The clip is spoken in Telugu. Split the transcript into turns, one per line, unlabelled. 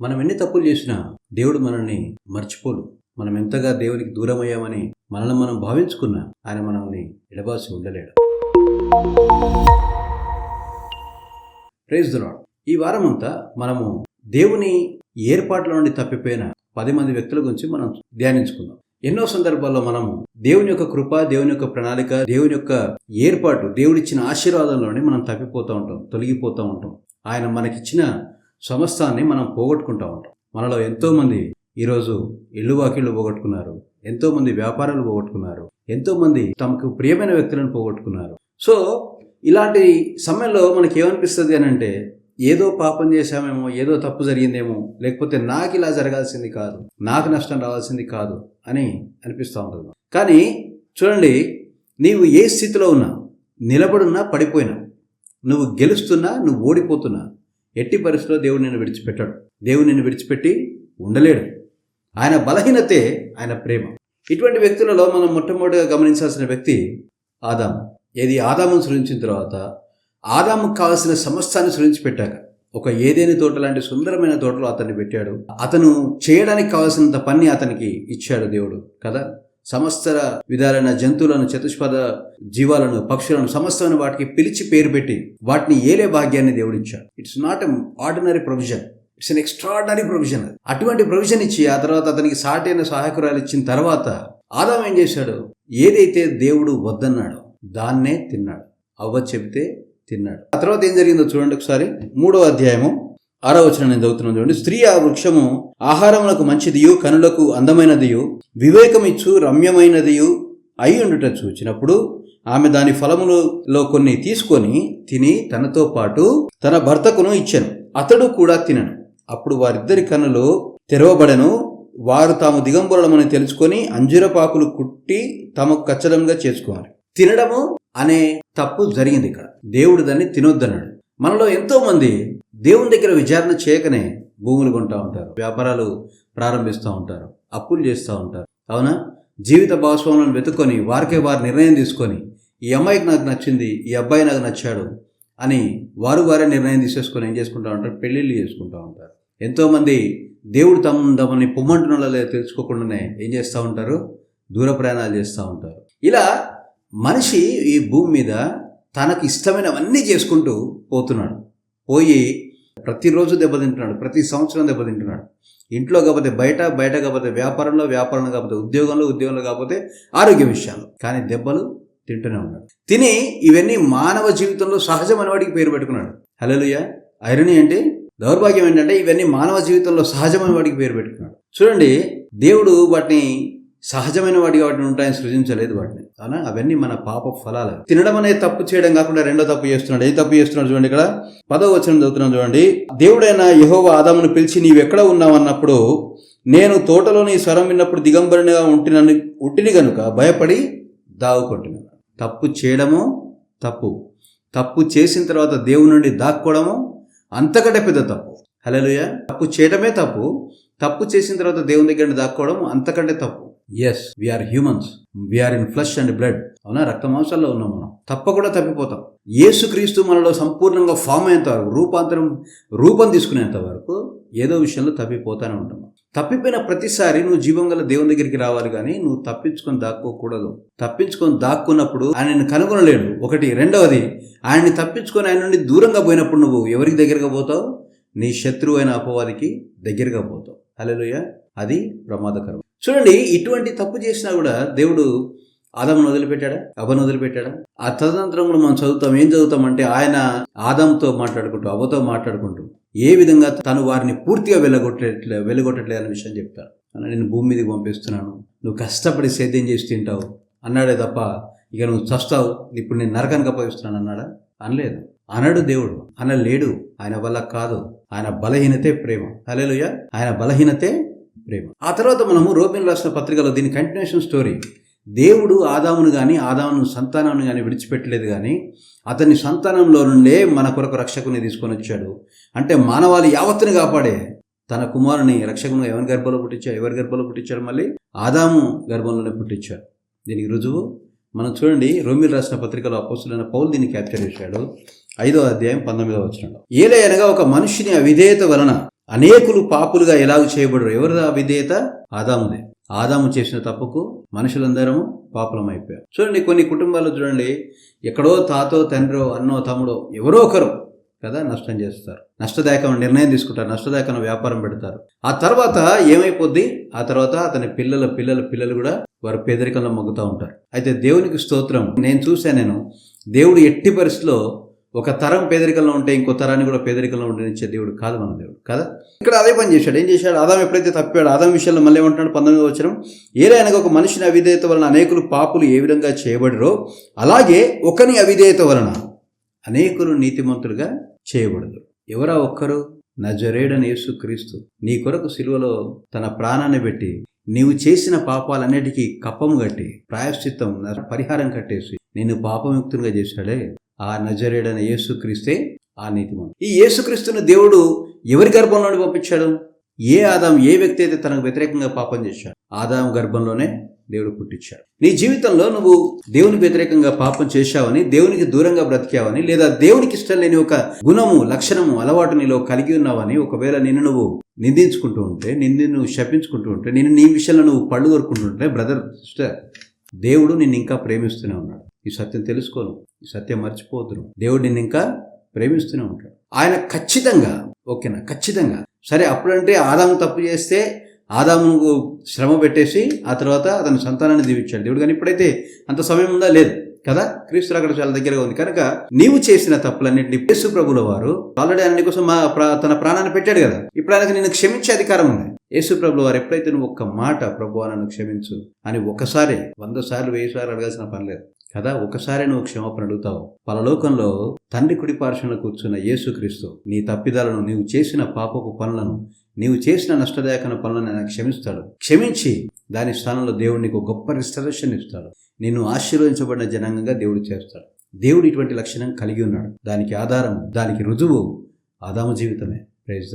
మనం ఎన్ని తప్పులు చేసినా దేవుడు మనల్ని మర్చిపోడు. మనం ఎంతగా దేవునికి దూరం అయ్యామని మనల్ని మనం భావించుకున్నా ఆయన మనల్ని ఎడబాసి ఉండలేడు. ప్రేజ్ దులాడ్ ఈ వారం అంతా మనము దేవుని ఏర్పాట్ల నుండి తప్పిపోయిన పది మంది వ్యక్తుల గురించి మనం ధ్యానించుకుందాం. ఎన్నో సందర్భాల్లో మనము దేవుని యొక్క కృప దేవుని యొక్క ప్రణాళిక దేవుని యొక్క ఏర్పాటు దేవుడిచ్చిన ఆశీర్వాదంలోనే మనం తప్పిపోతూ ఉంటాం తొలగిపోతూ ఉంటాం. ఆయన మనకిచ్చిన సమస్తాన్ని మనం పోగొట్టుకుంటా ఉంటాం. మనలో ఎంతోమంది ఈరోజు ఇల్లు వాకిళ్ళు పోగొట్టుకున్నారు. ఎంతోమంది వ్యాపారాలు పోగొట్టుకున్నారు. ఎంతోమంది తమకు ప్రియమైన వ్యక్తులను పోగొట్టుకున్నారు. సో ఇలాంటి సమయంలో మనకి ఏమనిపిస్తుంది అని అంటే ఏదో పాపం చేశామేమో ఏదో తప్పు జరిగిందేమో లేకపోతే నాకు ఇలా జరగాల్సింది కాదు నాకు నష్టం రావాల్సింది కాదు అని అనిపిస్తూ ఉంటుంది. కానీ చూడండి నీవు ఏ స్థితిలో ఉన్నా నిలబడున్నా పడిపోయినా నువ్వు గెలుస్తున్నా నువ్వు ఓడిపోతున్నా ఎట్టి పరిస్థితిలో దేవుడు నిన్ను విడిచిపెట్టాడు. దేవుడు నిన్ను విడిచిపెట్టి ఉండలేడు. ఆయన బలహీనతే ఆయన ప్రేమ. ఇటువంటి వ్యక్తులలో మనం మొట్టమొదటిగా గమనించాల్సిన వ్యక్తి ఆదాము. ఏది ఆదామును సృజించిన తర్వాత ఆదాముకు కావలసిన సమస్తాన్ని సృజించి పెట్టాక ఒక ఏదేని తోట లాంటి సుందరమైన తోటలో అతన్ని పెట్టాడు. అతను చేయడానికి కావాల్సినంత పని అతనికి ఇచ్చాడు దేవుడు కదా? సమస్తర విధాలైన జంతువులను చతుష్పద జీవాలను పక్షులను సమస్తమైన వాటికి పిలిచి పేరు పెట్టి వాటిని ఏలే భాగ్యాన్ని దేవుడిచ్చాడు. It's not a ordinary provision it's an extraordinary provision అటువంటి ప్రొవిజన్ ఇచ్చి ఆ తర్వాత అతనికి సాటైన సహాయకురాలు ఇచ్చిన తర్వాత ఆదాం ఏం చేశాడు? ఏదైతే దేవుడు వద్దన్నాడో దాన్నే తిన్నాడు. అవ్వ చెబితే తిన్నాడు. ఆ తర్వాత ఏం జరిగిందో చూడండి ఒకసారి. మూడో అధ్యాయము. ఆరో వచనం నేను చదువుతున్నాను చూడండి. స్త్రీ ఆ వృక్షము ఆహారములకు మంచిదియు కనులకు అందమైనదియు వివేకమిచ్చు రమ్యమైనదియు అయి ఉండుట చూచినప్పుడు ఆమె దాని ఫలములలో కొన్ని తీసుకొని తిని తనతో పాటు తన భర్తకును ఇచ్చాను. అతడు కూడా తినను. అప్పుడు వారిద్దరి కన్నులు తెరవబడను. వారు తాము దిగంబరడమని తెలుసుకొని అంజురపాకులు కుట్టి తమకు కచ్చడంగా చేసుకోవాలి. తినడము అనే తప్పు జరిగింది ఇక్కడ. దేవుడు దాన్ని తినొద్దన్నాడు. మనలో ఎంతోమంది దేవుని దగ్గర విచారణ చేయకనే భూములు కొంటా ఉంటారు వ్యాపారాలు ప్రారంభిస్తూ ఉంటారు అప్పులు చేస్తూ ఉంటారు. అవునా? జీవిత భాగస్వాములను వెతుక్కొని వారికే వారు నిర్ణయం తీసుకొని ఈ అమ్మాయికి నాకు నచ్చింది ఈ అబ్బాయి నాకు నచ్చాడు అని వారు వారే నిర్ణయం తీసేసుకొని ఏం చేసుకుంటూ ఉంటారు? పెళ్ళిళ్ళు చేసుకుంటూ ఉంటారు. ఎంతోమంది దేవుడు తమ తమని పొమ్మంటున్నాడో లేదో తెలుసుకోకుండానే ఏం చేస్తూ ఉంటారు? దూర ప్రయాణాలు చేస్తూ ఉంటారు. ఇలా మనిషి ఈ భూమి మీద తనకు ఇష్టమైనవన్నీ చేసుకుంటూ పోతున్నాడు. పోయి ప్రతిరోజు దెబ్బతింటున్నాడు ప్రతి సంవత్సరం దెబ్బతింటున్నాడు. ఇంట్లో కాకపోతే బయట బయట కాకపోతే వ్యాపారంలో వ్యాపారంలో కాకపోతే ఉద్యోగంలో ఉద్యోగంలో కాకపోతే ఆరోగ్య విషయాలు కానీ దెబ్బలు తింటూనే ఉన్నాడు. తిని ఇవన్నీ మానవ జీవితంలో సహజమైన వాడికి పేరు పెట్టుకున్నాడు. హలోలుయ ఐరణి అంటే దౌర్భాగ్యం ఏంటంటే ఇవన్నీ మానవ జీవితంలో సహజమైన వాడికి పేరు పెట్టుకున్నాడు. చూడండి దేవుడు వాటిని సహజమైన వాటి వాటిని ఉంటాయని సృజించలేదు వాటిని. అవునా అవన్నీ మన పాప ఫలాలు. తినడం అనేది తప్పు చేయడం కాకుండా రెండో తప్పు చేస్తున్నాడు. ఏ తప్పు చేస్తున్నాడు చూడండి ఇక్కడ? పదో వచనం చదువుతున్నాం చూడండి. దేవుడైన యహోవ ఆదామును పిలిచి నీవెక్కడ ఉన్నావు? అన్నప్పుడు నేను తోటలోని స్వరం విన్నప్పుడు దిగంబరినిగా ఉంటినని ఉట్టిని గనుక భయపడి దావుకుంటున్నాను తప్పు చేయడము తప్పు. తప్పు చేసిన తర్వాత దేవుని నుండి దాక్కోవడము అంతకంటే పెద్ద తప్పు. హలోయ తప్పు చేయడమే తప్పు. తప్పు చేసిన తర్వాత దేవుని దగ్గర దాక్కోవడం అంతకంటే తప్పు. Yes we are humans we are in flesh and blood అవునా? రక్త మాంసాల్లో ఉన్నాం మనం. తప్పకుండా తప్పిపోతాం. ఏసుక్రీస్తు మనలో సంపూర్ణంగా ఫామ్ అయ్యేంత వరకు రూపాంతరం రూపం తీసుకునేంత వరకు ఏదో విషయంలో తప్పిపోతానే ఉంటాం తప్పిపోయిన ప్రతిసారి నువ్వు జీవం గల దేవుని దగ్గరికి రావాలి కానీ నువ్వు తప్పించుకొని దాక్కోకూడదు. తప్పించుకొని దాక్కున్నప్పుడు ఆయనను కనుగొనలేడు. ఒకటి. రెండవది ఆయన్ని తప్పించుకొని ఆయన నుండి దూరంగా పోయినప్పుడు నువ్వు ఎవరికి దగ్గరగా పోతావు? నీ శత్రువు అయిన అపవాదికి దగ్గరగా పోతావు. అలెలుయ అది ప్రమాదకరం. చూడండి ఇటువంటి తప్పు చేసినా కూడా దేవుడు ఆదామును వదిలిపెట్టాడా? అబను వదిలిపెట్టాడా? ఆ తదనంతరం కూడా మనం చదువుతాం. ఏం చదువుతామంటే ఆయన ఆదంతో మాట్లాడుకుంటూ అబతో మాట్లాడుకుంటూ ఏ విధంగా తను వారిని పూర్తిగా వెళ్ళగొట్టలే వెళ్ళగొట్టట్లే అనే విషయం చెప్తాడు. నేను భూమి మీదకి పంపిస్తున్నాను. నువ్వు కష్టపడి సేద్యం చేసి తింటావు. అన్నాడే తప్ప ఇక నువ్వు చస్తావు. ఇప్పుడు నేను నరకానికి అప్పగిస్తున్నాను అన్నాడా? అనలేదు. అనడు దేవుడు. అనలేడు. ఆయన వల్ల కాదు. ఆయన బలహీనతే ప్రేమ. హలేలుయ ఆయన బలహీనతే ప్రేమ. ఆ తర్వాత మనము రోమిన్ రాసిన పత్రికలో దీని కంటిన్యూషన్ స్టోరీ దేవుడు ఆదామును కానీ ఆదామును సంతానాన్ని కానీ విడిచిపెట్టలేదు కానీ అతని సంతానంలో నుండే మన కొరకు రక్షకుని తీసుకొని వచ్చాడు. అంటే మానవాళి యావత్తుని కాపాడే తన కుమారుని రక్షకును ఎవరి గర్భంలో పుట్టించాడు? ఎవరి గర్భంలో పుట్టించాడు మళ్ళీ? ఆదాము గర్భంలోనే పుట్టించాడు. దీనికి రుజువు మనం చూడండి రోమిల్ రాసిన పత్రికలో అపోసులైన పౌల్ దీన్ని క్యాప్చర్ చేశాడు. ఐదో అధ్యాయం పంతొమ్మిదో వచ్చినాడు ఏలే అనగా ఒక మనిషిని అవిధేయత వలన అనేకులు పాపులుగా ఎలాగ చేయబడరు? ఎవరు ఆ విధేయత? ఆదాముదే. ఆదాము చేసిన తప్పుకు మనుషులందరము పాపులం అయిపోయారు చూడండి కొన్ని కుటుంబాలు చూడండి ఎక్కడో తాతో తండ్రో అన్నో తమ్ముడో ఎవరో ఒకరు కదా నష్టం చేస్తారు. నష్టదాయకమైన నిర్ణయం తీసుకుంటారు నష్టదాయకమైన వ్యాపారం పెడతారు. ఆ తర్వాత ఏమైపోద్ది? ఆ తర్వాత అతని పిల్లల పిల్లల పిల్లలు కూడా వారు పేదరికంలో మగ్గుతూ ఉంటారు. అయితే దేవునికి స్తోత్రం నేను చూశాను నేను దేవుడు ఎట్టి పరిస్థితిలో ఒక తరం పేదరికంలో ఉంటే ఇంకో తరాన్ని కూడా పేదరికంలో ఉండనిచ్చే దేవుడు కాదు మన దేవుడు కదా? ఇక్కడ అదే పని చేశాడు. ఏం చేశాడు? ఆదాం ఎప్పుడైతే తప్పాడు ఆదాం విషయంలో మళ్ళీ ఏమంటున్నాడు? పంతొమ్మిది వచ్చిన ఏదైనా ఒక మనిషిని అవిధేయత వలన అనేకులు పాపులు ఏ విధంగా చేయబడిరో అలాగే ఒకని అవిధేయత వలన అనేకులు నీతిమంతులుగా చేయబడదు ఎవరా ఒక్కరు? నజరేడని యేసు క్రీస్తు. నీ కొరకు సిలువలో తన ప్రాణాన్ని పెట్టి నీవు చేసిన పాపాలన్నిటికీ కప్పము కట్టి ప్రాయశ్చిత్తం పరిహారం కట్టేసి నిన్ను పాపముక్తునిగా చేశాడే? ఆ నజరేడని యేసుక్రీస్తే ఆ నీతిమంతుడు. ఈ యేసుక్రీస్తుని దేవుడు ఎవరి గర్భంలోని పంపించాడు? ఏ ఆదాం ఏ వ్యక్తి అయితే తనకు వ్యతిరేకంగా పాపం చేశాడు? ఆదాం గర్భంలోనే దేవుడు పుట్టించాడు. నీ జీవితంలో నువ్వు దేవునికి వ్యతిరేకంగా పాపం చేశావని దేవునికి దూరంగా బ్రతికావని లేదా దేవునికి ఇష్టం లేని ఒక గుణము లక్షణము అలవాటు నీలో కలిగి ఉన్నావని ఒకవేళ నిన్ను నువ్వు నిందించుకుంటూ ఉంటే నిన్ను నువ్వు శపించుకుంటూ ఉంటే నేను నీ విషయంలో నువ్వు పళ్ళు కొరుకుంటుంటే బ్రదర్ సిస్టర్ దేవుడు నిన్ను ఇంకా ప్రేమిస్తూనే ఉన్నాడు. ఈ సత్యం తెలుసుకోను ఈ సత్యం మర్చిపోతును దేవుడు నిన్ను ఇంకా ప్రేమిస్తూనే ఉంటాడు. ఆయన ఖచ్చితంగా ఓకేనా? ఖచ్చితంగా. సరే అప్పుడంటే ఆదాము తప్పు చేస్తే ఆదాముకు శ్రమ పెట్టేసి ఆ తర్వాత అతని సంతానాన్ని దీవించాడు. దేవుడు కానీ ఇప్పుడైతే అంత సమయం ఉందా? లేదు కదా? క్రీస్తు అక్కడ చాలా దగ్గరగా ఉంది. కనుక నీవు చేసిన తప్పులన్నింటినీ యేసు ప్రభుల వారు ఆల్రెడీ ఆయన కోసం మా ప్రా- తన ప్రాణాన్ని పెట్టాడు కదా. ఇప్పుడు ఆయనకు నిన్ను క్షమించే అధికారం ఉంది. యేసు ప్రభుల వారు ఎప్పుడైతే నువ్వు ఒక్క మాట ప్రభు నన్ను క్షమించు అని ఒకసారి వంద సార్లు వెయ్యి సార్లు అడగాల్సిన పని లేదు. కదా? ఒకసారి నువ్వు క్షమాపణ అడుగుతావు. పరలోకంలో తండ్రి కుడిపార్శ్వన కూర్చున్న యేసుక్రీస్తు నీ తప్పిదాలను నీవు చేసిన పాపపు పనులను నీవు చేసిన నష్టదాయకన పనులను ఆయన క్షమిస్తాడు. క్షమించి దాని స్థానంలో దేవుడు నీకు గొప్ప రిస్టరేషన్ ఇస్తాడు. నిన్ను ఆశీర్వదించబడిన జనాంగంగా దేవుడు చేస్తాడు. దేవుడు ఇటువంటి లక్షణం కలిగి ఉన్నాడు. దానికి ఆధారం దానికి రుజువు ఆదాము జీవితమే. ప్రేజ్